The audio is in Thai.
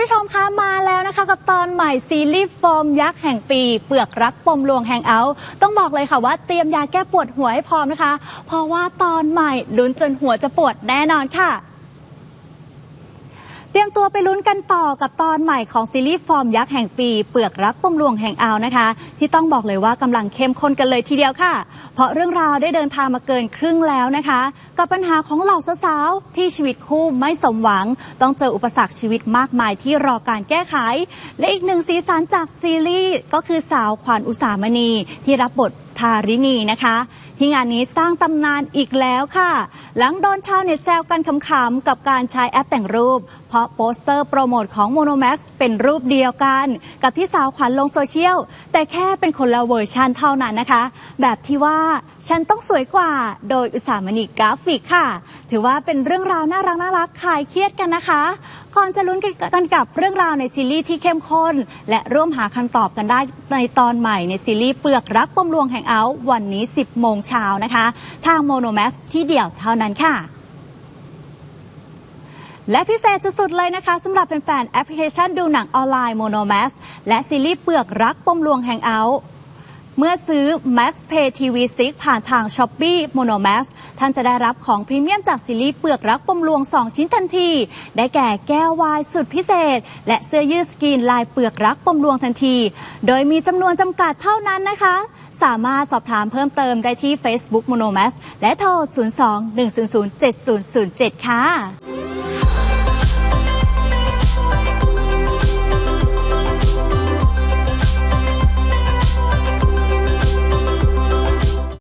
ผู้ชมคะมาแล้วนะคะ กับตอนใหม่ซีรีส์โฟมยักษ์แห่งปี เปลือกรักปมลวงแฮงเอาท์ต้องบอกเลยค่ะว่าเตรียมยาแก้ปวดหัวให้พร้อมนะคะ เพราะว่าตอนใหม่ลุ้นจนหัวจะปวดแน่นอนค่ะ เตรียมตัวไปลุ้นกันต่อกับตอนใหม่ของซีรีส์ฟอร์มยักษ์แห่งปีเปลือกรักปมลวงแห่งอาวนะคะ ที่ต้องบอกเลยว่ากำลังเข้มข้นกันเลยทีเดียวค่ะ เพราะเรื่องราวได้เดินทางมาเกินครึ่งแล้วนะคะ กับปัญหาของเหล่าสาวๆที่ชีวิตคู่ไม่สมหวัง ต้องเจออุปสรรคชีวิตมากมายที่รอการแก้ไข และอีกหนึ่งสีสันจากซีรีส์ก็คือสาวขวัญอุสามณีที่รับบท ทาริณีนะคะ ที่งานนี้สร้างตำนานอีกแล้วค่ะ หลังโดนชาวเน็ตแซวกันขำๆกับการใช้แอปแต่งรูป เพราะโปสเตอร์โปรโมทของ Monomax เป็นรูปเดียวกัน กับที่สาวขวัญลงโซเชียล แต่แค่เป็นคนละเวอร์ชันเท่านั้นนะคะ แบบที่ว่าฉันต้องสวยกว่าโดยอุตสามณีกราฟิกค่ะ ถือว่าเป็นเรื่องราวน่ารักน่ารักคลายเครียดกันนะคะ ก่อนจะลุ้นกันกับเรื่องราวในซีรีส์ที่เข้มข้น และร่วมหาคำตอบกันได้ในตอนใหม่ในซีรีส์เปลือกรักปมลวงแห่งเอาท์วันนี้ 10 โมงเช้านะคะ ทางโมโนแม x ที่เดียวเท่านั้นค่ะและพิเศษสุดๆเลยนะคะสำหรับแฟนๆแอปพลิเคชันดูหนังออนไลน์ Monomax และซีรีส์เปลือกรักปมลวงแห่งเอา เมื่อซื้อ Max Pay TV Stick ผ่านทาง Shopee Monomax ท่านจะได้รับของพรีเมียมจากซีรีส์เปลือกรักปมลวง 2 ชิ้นทันที ได้แก่แก้ววายสุดพิเศษ และเสื้อยืดสกรีนลายเปลือกรักปมลวงทันที โดยมีจำนวนจำกัดเท่านั้นนะคะ สามารถสอบถามเพิ่มเติมได้ที่ Facebook Monomax และโทร 02 100 7007 ค่ะ